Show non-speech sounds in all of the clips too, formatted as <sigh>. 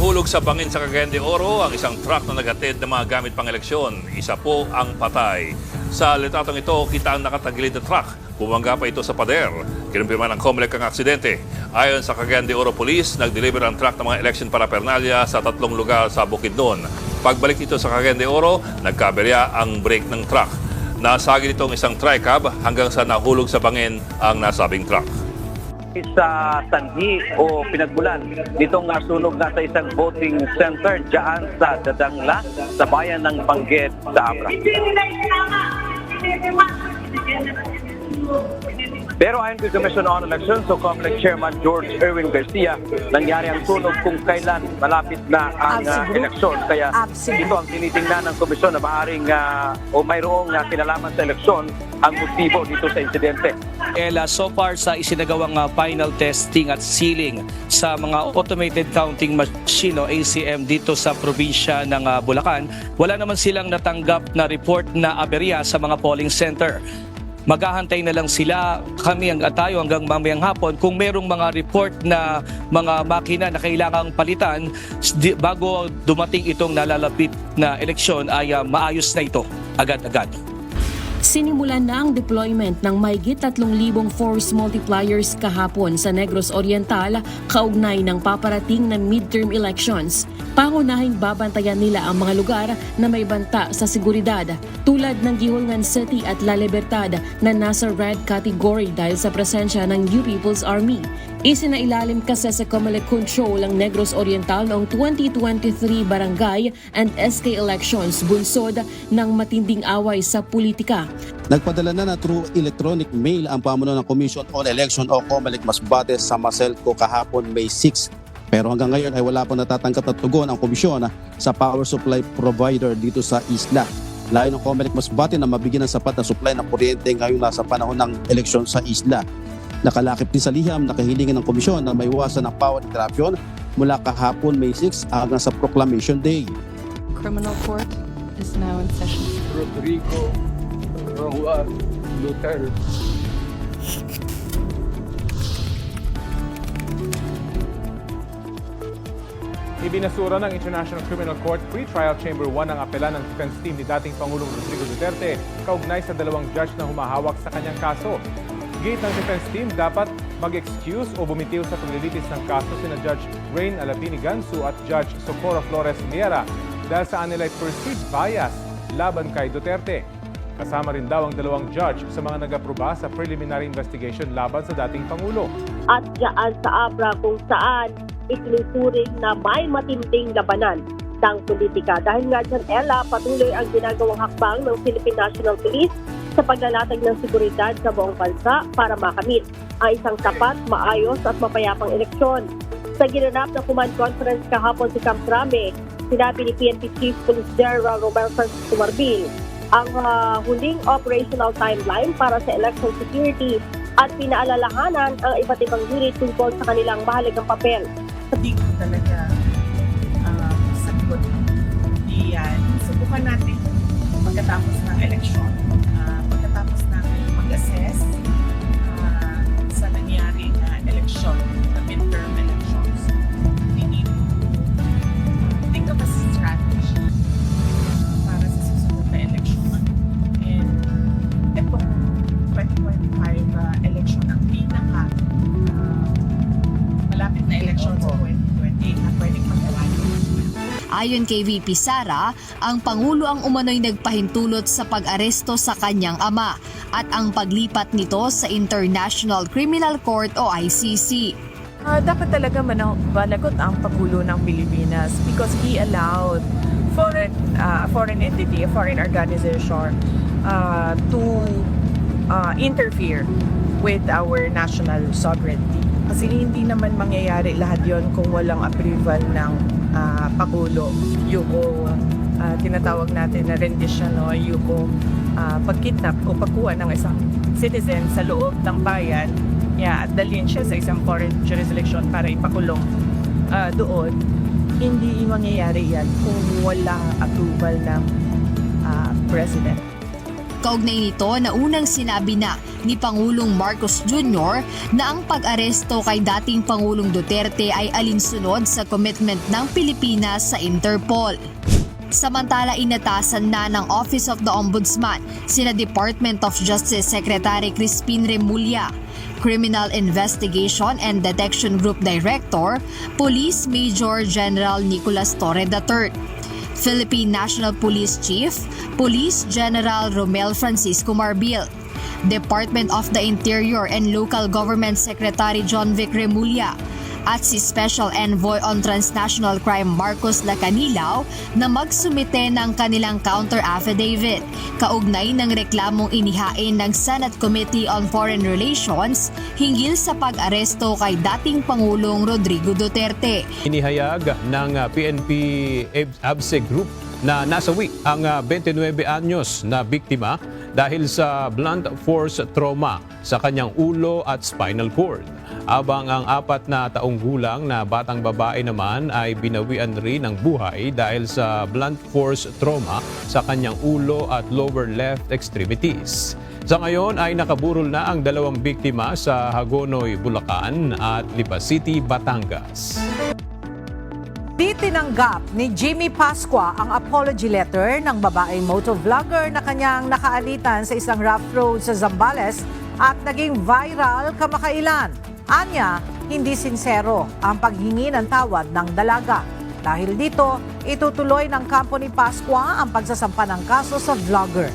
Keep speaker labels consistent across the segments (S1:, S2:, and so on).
S1: Nahulog sa bangin sa Cagayan de Oro ang isang truck na nagatid ng mga gamit pang eleksyon. Isa po ang patay. Sa litratong ito, kita ang nakatagilid na truck. Bumangga pa ito sa pader. Kinumpirma ng COMELEC ang aksidente. Ayon sa Cagayan de Oro Police, nag-deliver ang truck ng mga election paraphernalia sa tatlong lugar sa Bukidnon. Pagbalik ito sa Cagayan de Oro, nagkaberya ang brake ng truck. Nasagi nitong isang tricab hanggang sa nahulog sa bangin ang nasabing truck.
S2: Sa sanhi o pinagmulan nitong nasunog na sa isang voting center dyan sa Dadangla sa bayan ng Banggit sa Abra. Pero ayon kay Commission on Elections o COMELEC Chairman George Erwin Garcia, nangyari ang sunog kung kailan malapit na ang uh, eleksyon. Kaya
S3: Absolute.
S2: ito ang tinitingnan ng komisyon na maaaring uh, o mayroong uh, kinalaman sa eleksyon ang motibo dito sa insidente.
S4: Ella, so far sa isinagawang uh, final testing at sealing sa mga automated counting machine o ACM dito sa probinsya ng uh, Bulacan, wala naman silang natanggap na report na aberya sa mga polling center. Maghahantay na lang sila, kami ang tayo hanggang mamayang hapon kung merong mga report na mga makina na kailangang palitan bago dumating itong nalalapit na eleksyon ay uh, maayos na ito agad-agad.
S5: Sinimulan na ang deployment ng mahigit 3,000 force multipliers kahapon sa Negros Oriental kaugnay ng paparating na midterm elections. Pangunahing babantayan nila ang mga lugar na may banta sa seguridad tulad ng Gihulngan City at La Libertad na nasa red category dahil sa presensya ng New People's Army. Isinailalim kasi sa Comelec Control ang Negros Oriental noong 2023 barangay and SK elections bunsod ng matinding away sa politika.
S6: Nagpadala na na through electronic mail ang pamuno ng Commission on Election o COMELEC Masbate sa Maselco kahapon May 6. Pero hanggang ngayon ay wala pang natatanggap na tugon ang komisyon sa power supply provider dito sa isla. Layo ng COMELEC Masbate na mabigyan ng sapat na supply ng kuryente ngayong nasa panahon ng eleksyon sa isla. Nakalakip din sa liham na kahilingan ng komisyon na may iwasan ng power interruption mula kahapon May 6 hanggang sa Proclamation Day.
S7: criminal court is now in session.
S8: Rodrigo Roa Lutero.
S9: Ibinasura ng International Criminal Court Pre-Trial Chamber 1 ang apela ng defense team ni dating Pangulong Rodrigo Duterte kaugnay sa dalawang judge na humahawak sa kanyang kaso. Gate ng defense team dapat mag-excuse o bumitiw sa paglilitis ng kaso sina Judge Rain Alabini Gansu at Judge Socorro Flores Miera dahil sa anilay perceived bias laban kay Duterte. Kasama rin daw ang dalawang judge sa mga nag-aproba sa preliminary investigation laban sa dating Pangulo.
S10: at dyan sa Abra kung saan itinuturing na may matinding labanan ng politika. Dahil nga dyan, Ella, patuloy ang ginagawang hakbang ng Philippine National Police sa paglalatag ng seguridad sa buong bansa para makamit ang isang tapat, maayos at mapayapang eleksyon. Sa ginanap na command conference kahapon sa Camp Rame, sinabi ni PNP Chief Police General Romel Francisco Marbil ang ah, huling operational timeline para sa election security at pinaalalahanan ang iba't ibang unit tungkol sa kanilang mahalagang papel
S3: Hindi ko talaga uh, sagot diyan. Subukan natin pagkatapos ng eleksyon, ah, pagkatapos natin mag-assess ah, sa nangyari na eleksyon, the midterm elections.
S11: Ayon kay VP Sara, ang Pangulo ang umano'y nagpahintulot sa pag-aresto sa kanyang ama at ang paglipat nito sa International Criminal Court o ICC.
S7: Ah, dapat talaga mana- managot ang Pangulo ng Pilipinas because he allowed foreign ah, foreign entity, a foreign organization ah, to ah, interfere with our national sovereignty. Kasi hindi naman mangyayari lahat yon kung walang approval ng ah, Pangulo. Yung ah, tinatawag natin na rendition o yung ah, pagkidnap o pagkuha ng isang citizen sa loob ng bayan yeah, at dalhin siya sa isang foreign jurisdiction para ipakulong ah, doon, hindi mangyayari yan kung walang approval ng ah, president.
S11: Kaugnay nito na unang sinabi na ni Pangulong Marcos Jr. na ang pag-aresto kay dating Pangulong Duterte ay alinsunod sa commitment ng Pilipinas sa Interpol. Samantala inatasan na ng Office of the Ombudsman sina Department of Justice Secretary Crispin Remulla, Criminal Investigation and Detection Group Director, Police Major General Nicolas Torre III, Philippine National Police Chief, Police General Romel Francisco Marbil, Department of the Interior and Local Government Secretary John Vic Remulla, at si Special Envoy on Transnational Crime Marcos Lacanilaw na magsumite ng kanilang counter affidavit kaugnay ng reklamong inihain ng Senate Committee on Foreign Relations hinggil sa pag-aresto kay dating Pangulong Rodrigo Duterte.
S12: Inihayag ng PNP ABSE Group na nasawi ang uh, 29 anyos na biktima dahil sa blunt force trauma sa kanyang ulo at spinal cord. Abang ang apat na taong gulang na batang babae naman ay binawian rin ng buhay dahil sa blunt force trauma sa kanyang ulo at lower left extremities. Sa ngayon ay nakaburol na ang dalawang biktima sa Hagonoy, Bulacan at Lipa City, Batangas.
S13: Di tinanggap ni Jimmy Pasqua ang apology letter ng babaeng motovlogger na kanyang nakaalitan sa isang rough road sa Zambales at naging viral kamakailan. Anya, hindi sinsero ang paghingi ng tawad ng dalaga. Dahil dito, itutuloy ng kampo ni Pasqua ang pagsasampa ng kaso sa vlogger.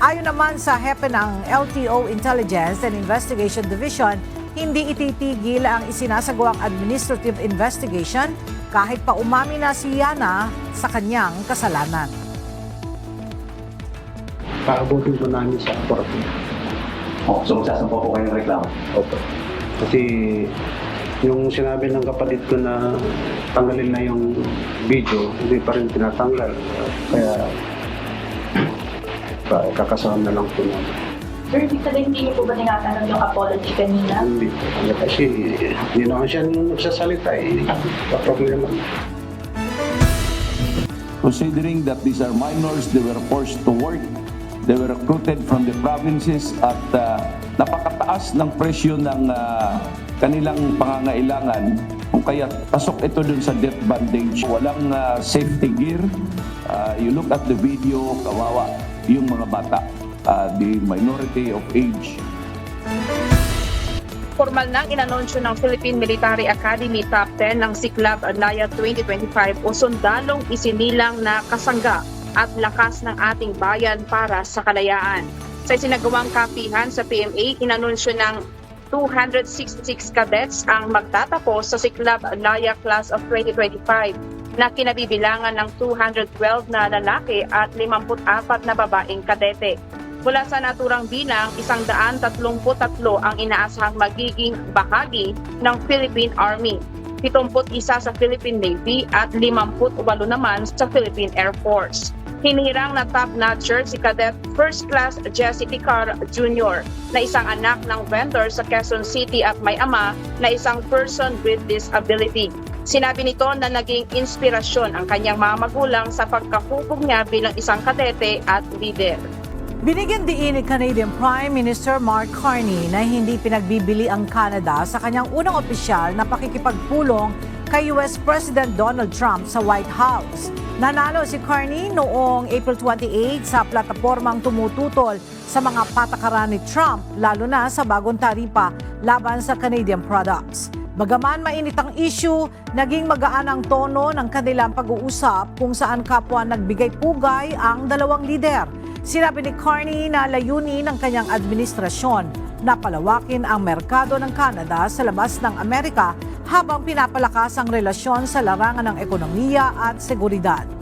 S13: Ayon naman sa hepe ng LTO Intelligence and Investigation Division, hindi ititigil ang isinasagawang administrative investigation kahit pa umami na si Yana sa kanyang kasalanan.
S14: Paabutin po namin sa korte.
S2: Oh, so magsasampa po kayo ng reklamo.
S14: Opo. Kasi yung sinabi ng kapatid ko na tanggalin na yung video, hindi pa rin tinatanggal. Kaya <clears throat> kakasama na lang po namin.
S15: Sir, ibig sabihin hindi niyo po ba tinatanong yung apology kanina?
S14: Hindi. Kasi hindi naman siya nagsasalita eh. Pa-problema.
S16: Considering that these are minors, they were forced to work, they were recruited from the provinces at uh, napakataas ng presyo ng uh, kanilang pangangailangan. Kung kaya pasok ito dun sa death bandage, walang uh, safety gear. Uh, you look at the video, kawawa yung mga bata, uh, the minority of age.
S15: Formal nang inanunsyo ng Philippine Military Academy Top 10 ng Siklab Alaya 2025 o sundalong isinilang na kasangga at lakas ng ating bayan para sa kalayaan. Sa isinagawang kapihan sa PMA, inanunsyo ng 266 cadets ang magtatapos sa Siklab Alaya Class of 2025 na kinabibilangan ng 212 na lalaki at 54 na babaeng kadete. Mula sa naturang bilang, 133 ang inaasahang magiging bahagi ng Philippine Army. 71 sa Philippine Navy at 58 naman sa Philippine Air Force. Hinirang na top-notcher si Cadet First Class Jesse Picar Jr. na isang anak ng vendor sa Quezon City at may ama na isang person with disability. Sinabi nito na naging inspirasyon ang kanyang mga magulang sa pagkahubog niya bilang isang kadete at leader.
S13: Binigyan diin ni Canadian Prime Minister Mark Carney na hindi pinagbibili ang Canada sa kanyang unang opisyal na pakikipagpulong kay US President Donald Trump sa White House. Nanalo si Carney noong April 28 sa platapormang tumututol sa mga patakaran ni Trump lalo na sa bagong taripa laban sa Canadian products. Bagaman mainit ang issue, naging magaan ang tono ng kanilang pag-uusap kung saan kapwa nagbigay pugay ang dalawang lider. Sinabi ni Carney na layunin ng kanyang administrasyon na palawakin ang merkado ng Canada sa labas ng Amerika habang pinapalakas ang relasyon sa larangan ng ekonomiya at seguridad.